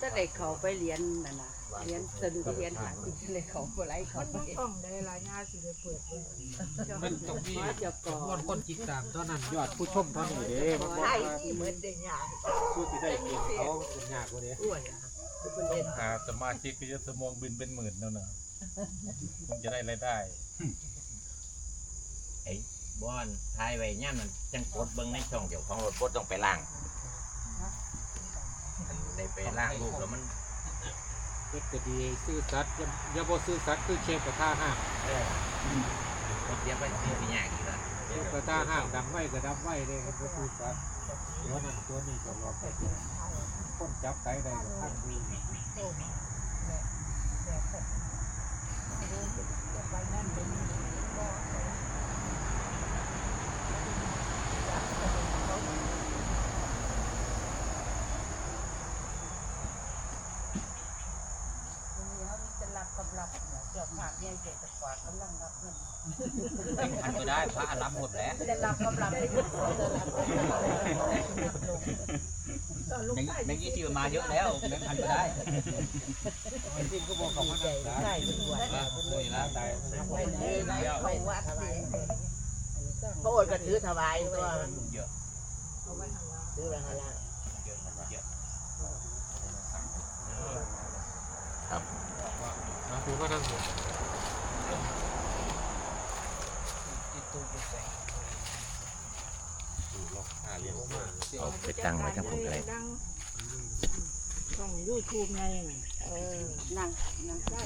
ถ้าได้เขาไปเรียนนั่นน่ะเรียนสะดุดเรียนหาที่เลยเขาบ่ไหลเขามันไปบ่ต้องได้รายงานสิได้เปิดเลยมันต้องมีว่าจะก่อจำนวนคนติดตามเท่านั้นยอดผู้ชมเท่านี้เด้มันบ่ใช่ว่าที่เหมือนได้ยากผู้ที่ได้เก่งเขาเป็นยากกว่านี้อ้วนอะเป็นเด็กหาสมาชิกก็จะสมองบินเป็นหมื่นแล้วนะคงจะได้รายได้ไอ้บอนทายไว้ย่ามมันจังกดเบิ่งในช่องเดี๋ยวของรถกดต้องไปล้างอัน ได้ไปล้างรูปแล้วมันเฮ็ดก็ดีซื่อสัตย์อย่าอย่าบ่ซื่อสัตย์คือเชฟกระทะห้างเออมันเสียไปเสียไปยากอีกแล้วเชฟกระทะห้างดังไว้ก็ดับไว้เด้ครับบ่ซื่อสัตย์ตัวนั้นตัวนี้ก็รอไปเด้อคนจับไก่ได้ก็ทันดีจะรับกับรับเจ้าภาพใหญ่เจ็ดกว่ากำลังรับเงินอันก็ได้พระรับหมดแล้วจะรับกับรับได้ทุกคนจะรับแม่งแม่งยี่สิบมาเยอะแล้วแม่งพันก็ได้ไอ้ที่ก็บอกเขามานักษาใช่เป็นอ้วนว่าเลยละตายไปเลยเขาวัดเลยพระโอษฐ์ก็ถือถวายตัวเยอะถืออะไรล่ะเยอะเยอะมาถือว่าทั้งหมด เอา ไปตั้งไว้ทั้งผมเลยต้องยูทูบไงเออนั่งนั่งใช่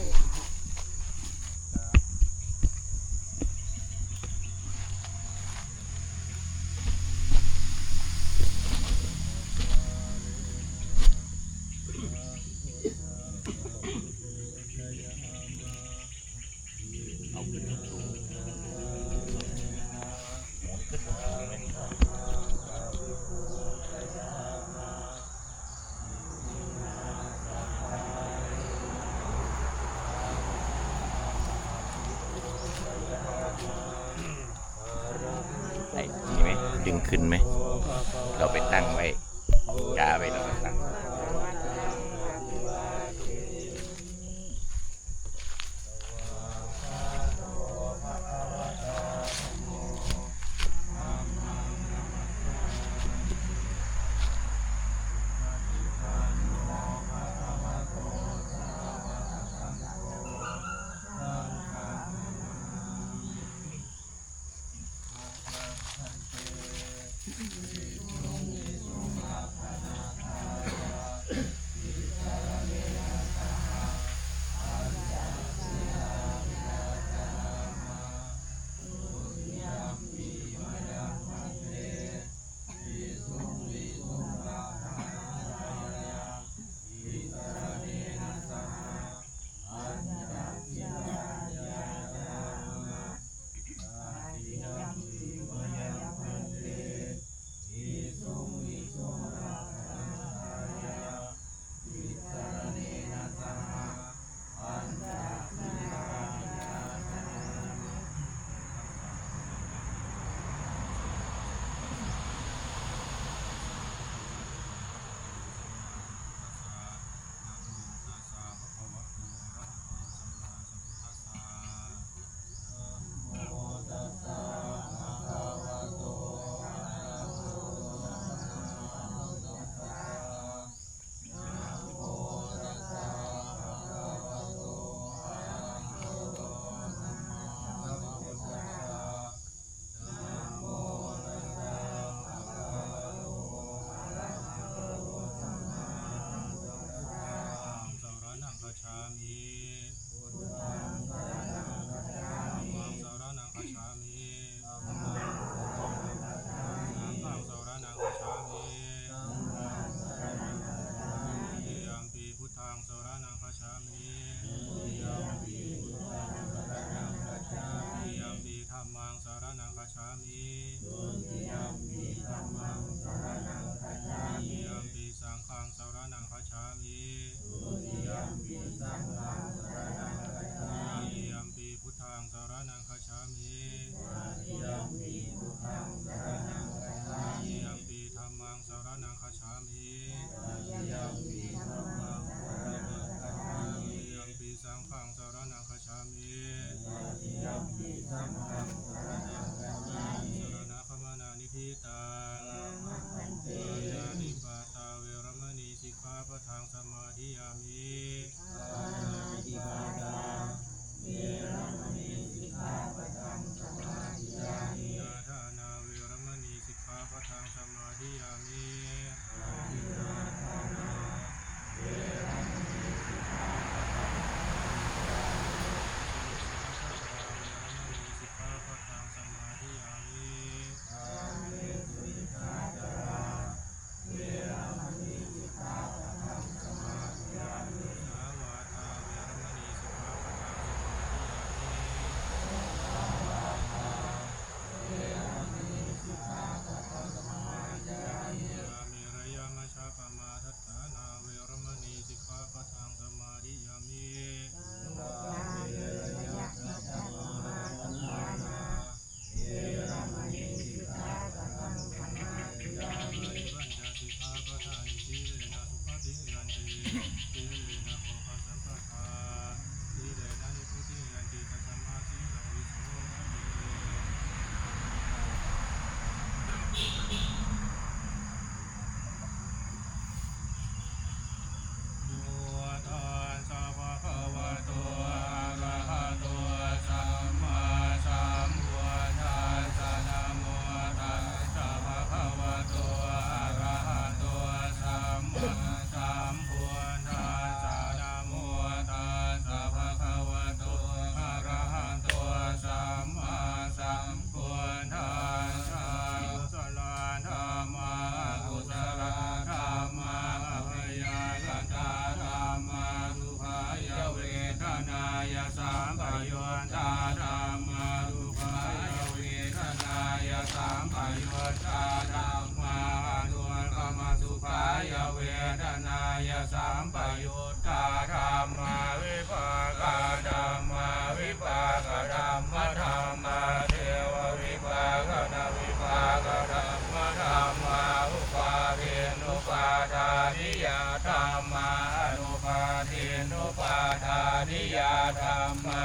ทานิยธรรมานุปาทินุปาทานิยธรรมา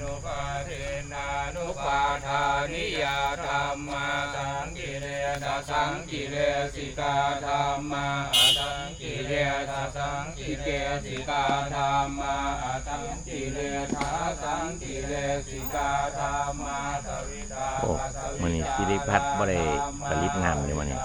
นุปาทินานุปาทานิยธรรมาสังกิเลสสังกิเลสิกาธรรมาสังกิเลสสังกิเลสิกาธรรมาสังกิเลสสังกิเลสิกาธรรมาสวิตาโอ้มันนี่สิริพัฒน์บ่ได้ผลิตงามอยู่มันนี่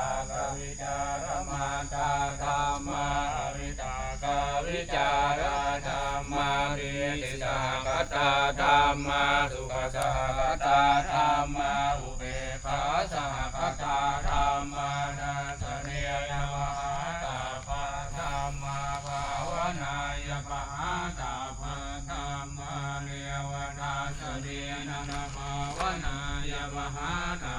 จารธรรมาปิติสาคตาธรรมาสุขสาคตาธรรมาอุเบกขาสาคตาธรรมานาสเนียมหาตาปาธรรมาภาวนายปะหาตาปาธรรมาเนวนาสเนียนาภาวนายปะหาตา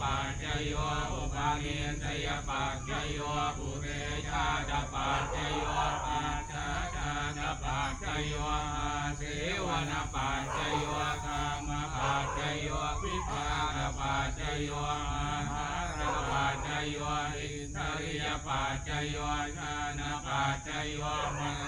ปัจจโยอุปาเนสยปัจจโยปุเรชาตปัจจโยปัจจชาตปัจจโยอาเสวนปัจจโยธรรมปัจจโยวิภาปัจจโยอาหารปัจจโยอินทริยปัจจโยญาณปัจจโยมัง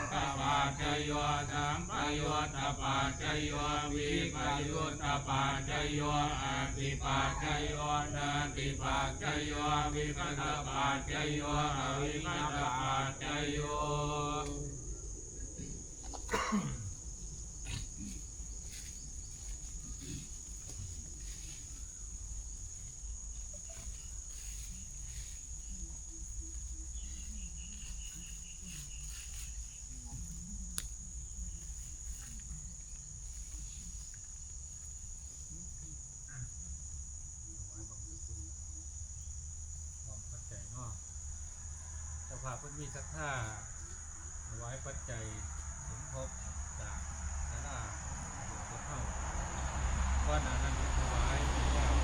โยสัมปโยตปัจจโยวิปยุตตปัจจโยอติปัจจโยนาติปัจจโยวิคัตปัจจโยอวิคัตปัจจโย ของปัจจัยเนาะเจ้า ภาพเพิ่นมีศรัทธาถวายปัจจัยสมทบจากศาลาหลวงพ่อเข้าก้อนนานั้นถวายแล้ว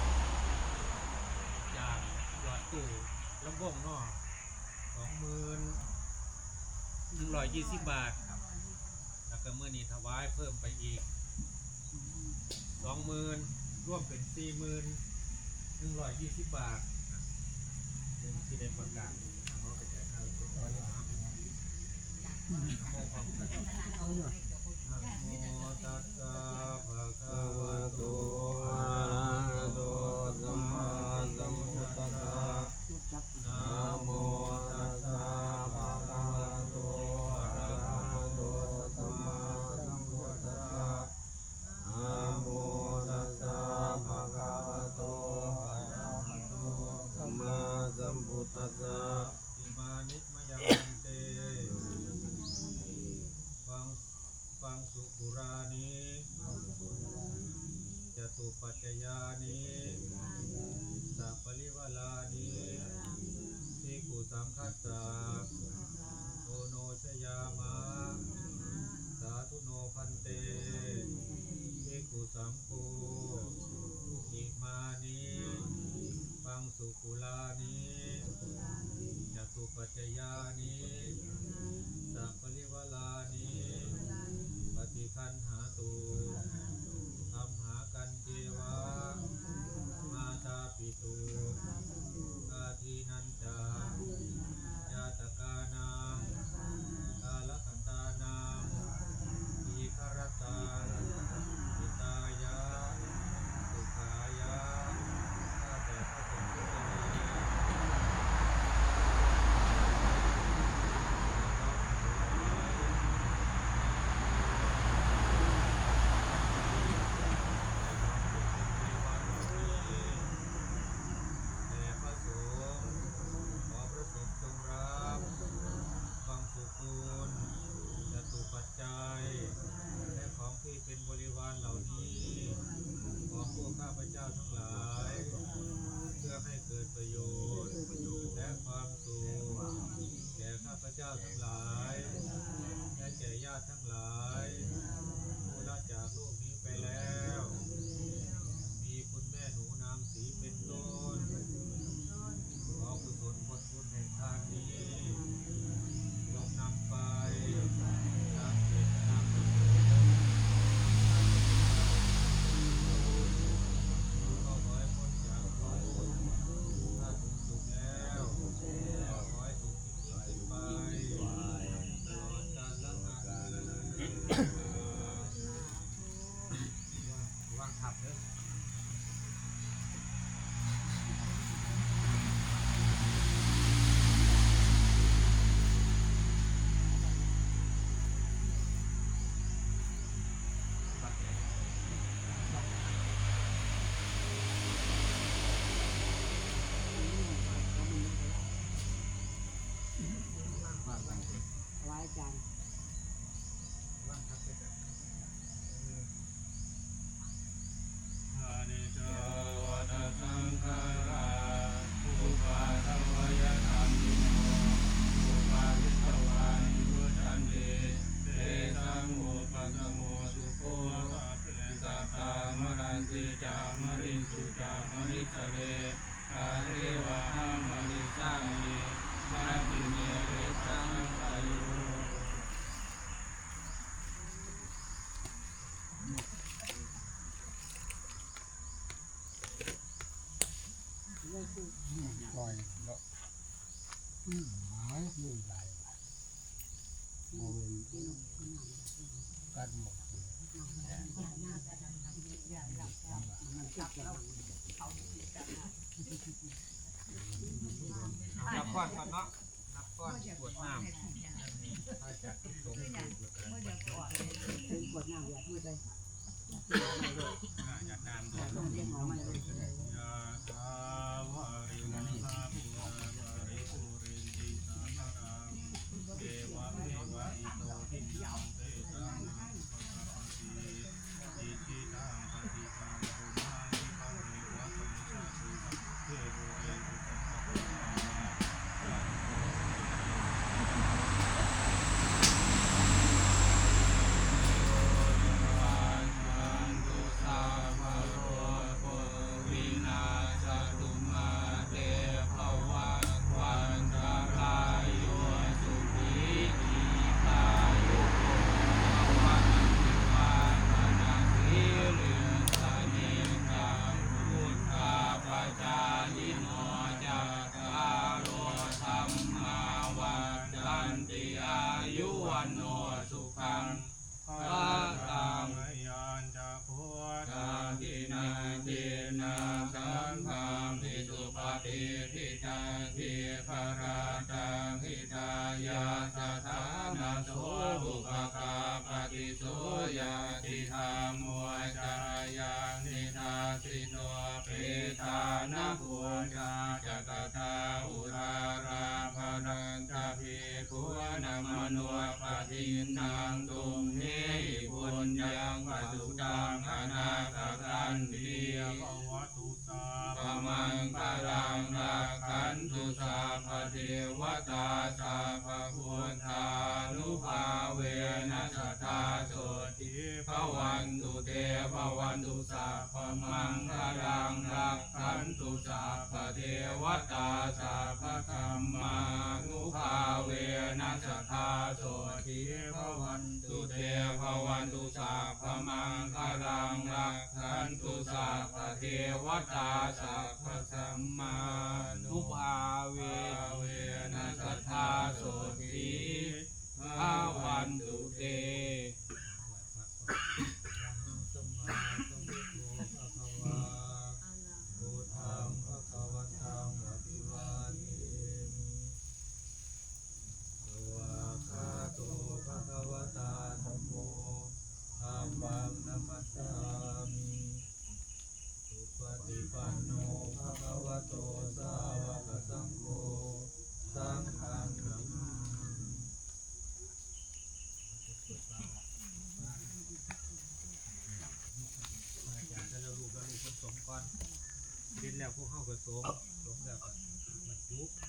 จากยอดตู้ลำวงนาะสองหมื่นหนึ่งร้อยยี่สิบบาทแล้วก็เมื่อนี้ถวายเพิ่มไปอีกสองหมื่นรวมเป็นสี่หมื่นหนึ่งร้อยยี่สิบบาทซึ่งที่ได้ประกาศเขาไปจ่ายค่าเสียก่อนนะครับ โมความกันนะโมตัสสะภะคะวะโตอะระหะโตสัมมาสัมพุทธัสสะนะโมตัสสะภะคะวะโตอะระหะโตสัมมาสัมพุทธัสสะนะโมตัสสะภะคะวะโตอะระหะโตสัมมาสัมพุทธัสสะอิมานิมยังเต ฟังฟังสุปุรานิจตุปัจจยานิสัพปริวาลานิทิกุสังคัสสะโอโนชยามะสาธุโนพันเตทิกุสังโฆอิมานิ ฟังสุปุลานิจตุปัจจยานิสัพปลิวลานิปฏิคันหาตุธรรมหากันเทวามาตาปิตุอาทินันจายาตกานา สเวอาริว ผสมงสมแล้วก็บรรจุ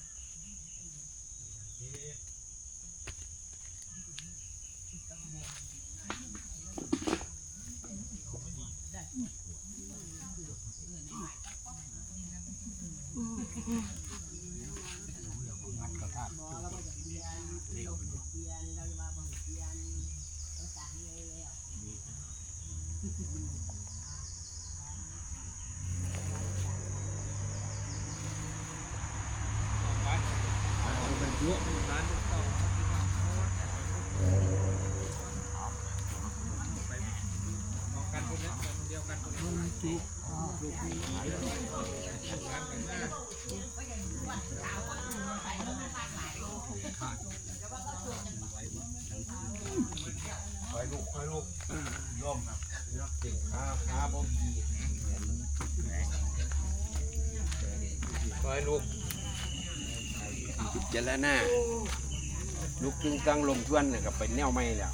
คอยลูกคอยลูกย่มครับเจ็บขาขาบ่มีคอยลูกจพิจารณาลูกตึงตั้งลมทวนเนยกับไปแนวไม่แล้ว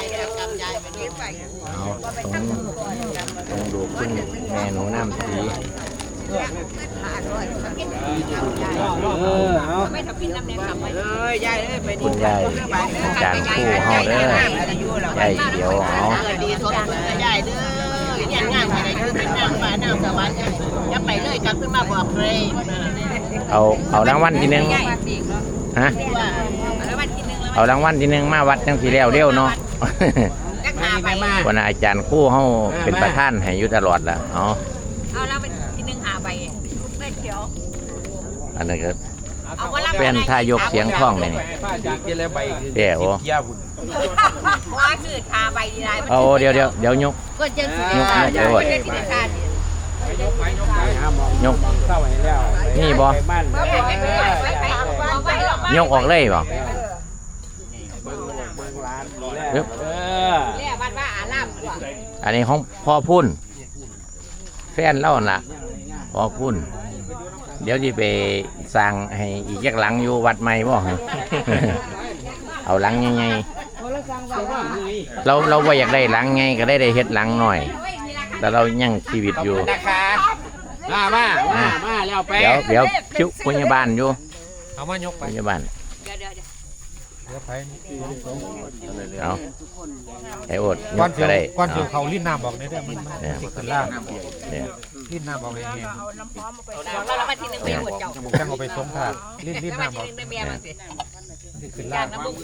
เอาตรงตรงดูคุณแม่หนูน้ำสีเออเอาไม่ทำกินน้ำแดงกลับไปเอ้ยยายเอ้ยไปคุณยายอาจารย์คู่เฮาเด้อยายเขียวเอาดีสดยายเด้อเนี่ยงานอะไรคือเป็นนางฟ้านางสวรรค์อย่าไปเลยกลับขึ้นมาบอกเลยเอาเอารางวัลที่หนึ่งฮะเอารางวัลที่หนึ่งมาวัดจังสีแล้วเร็วเนาะ วันอาจารย์คู่เฮาเป็นประธานให้อยู่ตลอดละเอาเอาแล้ววันที่หนึ่งหาไปเล่นเขียวอันนั้นก็ เอาว่ารับเป็นทายกเสียงคล้องเลยนี่ป้าจากกินแล้วใบเดี๋ยวเกียร์พุ่นว่าคือทาไปดีไรเอาเดี๋ยวเดี๋ยวเดี๋ยวยกก็จะสิยกยกโอ้ยเป็นที่ทานหาหมองยกเศร้าให้แล้วนี่บ่ไปบ้านเมื่อไหร่จะไปไว้ไปเอาไว้เอาไว้ยกออกเลยบ่เบิ่งลูก อันนี้ของพ่อพุ่น แฟนเล่าน่ะพ่อพุ่น เดี๋ยวจะไปสร้างให้อีกยักหลังอยู่วัดใหม่บ่ เอาหลังใหญ่ๆเราเราว่าอยากได้หลังไงก็ได้ได้เฮ็ดหลังหน่อย แต่เรายังชีวิตอยู่ นะคะมามามามาแล้วไปเดี๋ยวเดี๋ยวชิวพยาบาลอยู่เอามายกพไปยาบาล เดี๋ยวเดี๋ยว เดี๋ยวไปเอาไอ้โอดก้อนเสีก็วได้ก้อนเสียวเอเขาลิ้นน้ำบอกได้ได้มันเนี่ยติดกันล่างเนี่ยลิ้นน้ำบอกเองแล้วแล้ววันที่หนึ่งไปบวชเจ้าจังเอาไปสงถาดลิ้นลิ้นนน้ำบอกที่หนึ่งไปเมียมันสิติดกันจาล่างงน้ำบุ้ง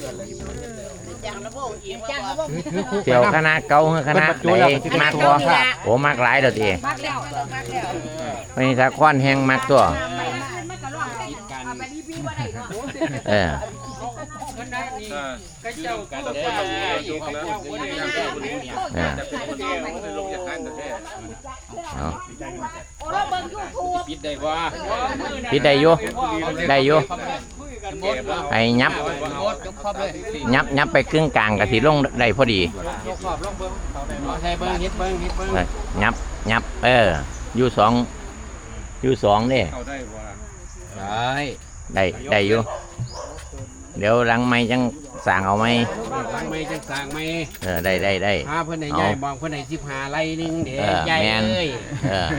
จังระบบอีกจางน้ำบุ้งถือถือคู่เที่ยวคณะเก่าคือคณะไหนมากตัวโอ้มากหลายเด้อทีมากแล้วมากแล้วไม่ใช่คอนแห้งมากตัว มันก็ร้องเพลงเอาไปรีวิวว่าได้เนาะ เออ ก็เจ้ากันแต่คนเราอยู่ของเราคนนี้ยังได้คนนี้เออคนนี้มันลงจากขั้นแต่แท้เอาเราเบิ่งยูทูบปิดได้บ่ปิดได้อยู่ได้อยู่ไอ้ยับยับยับไปครึ่งกลางกับสีลงได้พอดีใช่เบิ่งเฮ็ดเบิ่งเฮ็ดเบิ่งเออยับยับเอออยู่สองอยู่สองเนี่ยเขาได้ว่าได้ได้ได้อยู่ เดี๋ยวหลังไม่จังสั่งเอาไหมฟังไม่จังสร้างไม่เออได้ได้ได้หาเพิ่นให้ใหญ่มองเพิ่นให้15ไร่นึงเด้เออใหญ่แม่นเอ้ยเออ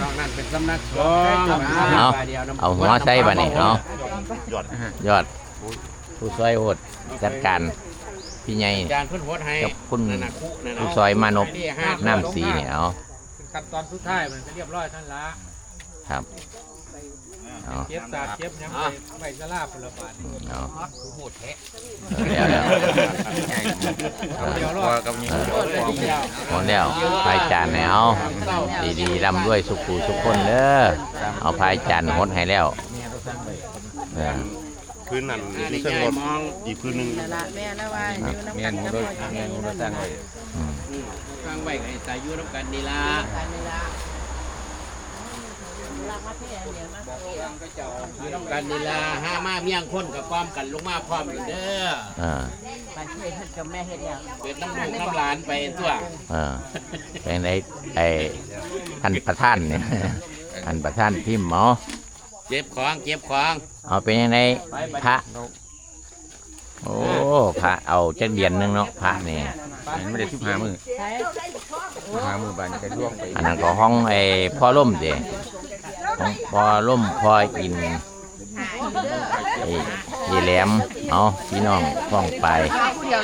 นอกนั้นเป็นสำนักสงฆ์เอาบาทดียวน้ำเอาหัวใส่บะนี่เอายอดผู้ซอยโหดจัดการพี่ใหญ่อาจารย์เพิ่นโหดให้กับคุณนั่นน่ะคุนั่นน่ะผู้ซอยมานพน้ำสีเนี่ยเอาขั้นตอนสุดท้ายมันก็เรียบร้อยท่านละครับ เอาเก็บสาดเก็บยังไปไปสลาพลบาทเอาโหดแท้แล้วแล้วเดี๋ยวรอเออหมดแล้วพายจานให้เอาดีๆร่ำด้วยสุขุสุขคนเด้อเอาพายจานหดให้แล้วเออคืนนั้นเส้นรถอีกคืนนึงแม่นรถแม่นรถสร้างไว้อืมฟังไว้ให้สายอยู่นำกันนี่ล่ะอยู่นำ กันนี่ล่ะห้ามาเมียงคนกับความกันลงมาพร้อมกันเด้อเออไปเฮ็ดกับแม่เฮ็ดแล้วเป็นน้ำลูกน้ำหลานไปตัวเออเป็นไอ้ไอ้ท่านประธานเนี่ยท่านประธานพิมพ์หมอเก็บของเก็บของเอาเป็นยังไงพระโอ้พระเอาจักเดือนหนึงเนาะพระนี่ ไม่ได้ทุกหามือหามือบานแค่ร่วงไปอันนั้นก็ห้องไอ้พ่อล่มเด้ของพ่อล่มพ่ออินไอ้ยีแหลมเอาพี่น้องฟ้องไป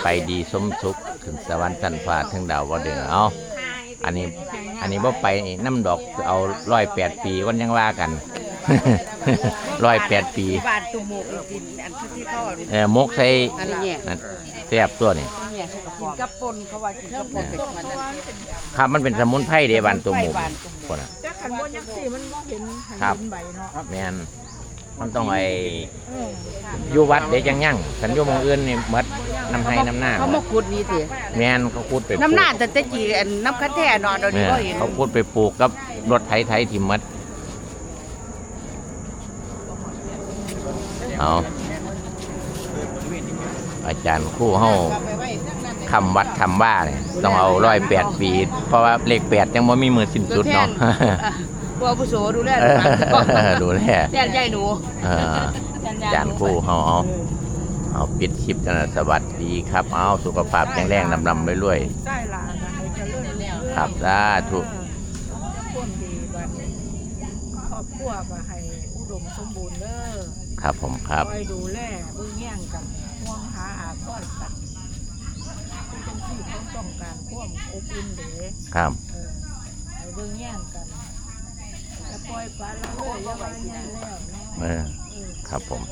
ไปดีสมสุขถึงสวรรค์สันฟ้าถึงดาวบ่เดือเอาอันนี้อันนี้บ่ไปน้ำดอกเอาร้อยแปดปีวันยังว่ากัน ร้อยแปดปีบาทตุ่มหมูกินอันที่เขาเออมกใส่อันนี้เนี่ยนั่นแซ่บตัวนี่เนี่ยกินกับปนเขาว่ากินกับปนเป็นมันนั่นครับมันเป็นสมุนไพรเดบันตัวหมูคนน่ะจักขันบ่ยังสิมันบ่เห็นครับใบเนาะแมนมันต้องไอ้อยู่วัดเดี๋ยวจังยั่งฉันอยู่หมองอื่นนี่หมดน้ำให้น้ำหน้าเขามาขุดนี่สิแมนเขาคูดไปปลูกน้ำหน้าแต่ตะกี้อันน้ำคัดแท้เนาะเดี๋ยวเอนี้อก็เห็นเขาคูดไปปลูกกับรถไถไถทิมหมด เอาอาจารย์ครู่เฮาคำวัดคำว่าเนี่ยต้องเอาร้อยแปดปี เพราะว่าเลขแปดยังไม่มีมือสิ้นสุดเนาะพวกผู้โสดูแลเออดูแลแทนยายหนูเอออาจารย์ครู่เฮาเอาเอาปิดคลิปกันนะสวัสดีครับ เอาสุขภาพแข็งแรงลำลำรวยใช่ล่ะก็ให้เจริญรุ่งเรืองๆครับสาธุพ่วามดีบัดนี้ครอบครัวก็ให้อุดมสมบูรณ์เด้อ ครับผมครับคอยดูแลเบื้องแย่งกันห่วงหาอาทอดกันคือจังที่เขาต้องการความอบอุ่นเด้ครับเออให้เบื้องแย่งกันจะปล่อยปลาละเลยอย่าไว้ที่นั่นแล้วเนาะเออเออครับผม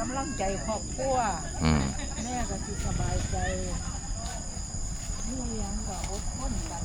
กำลังใจครอบครัวอืมแม่ก็สิสบายใจนี่ยังก็อดทนกัน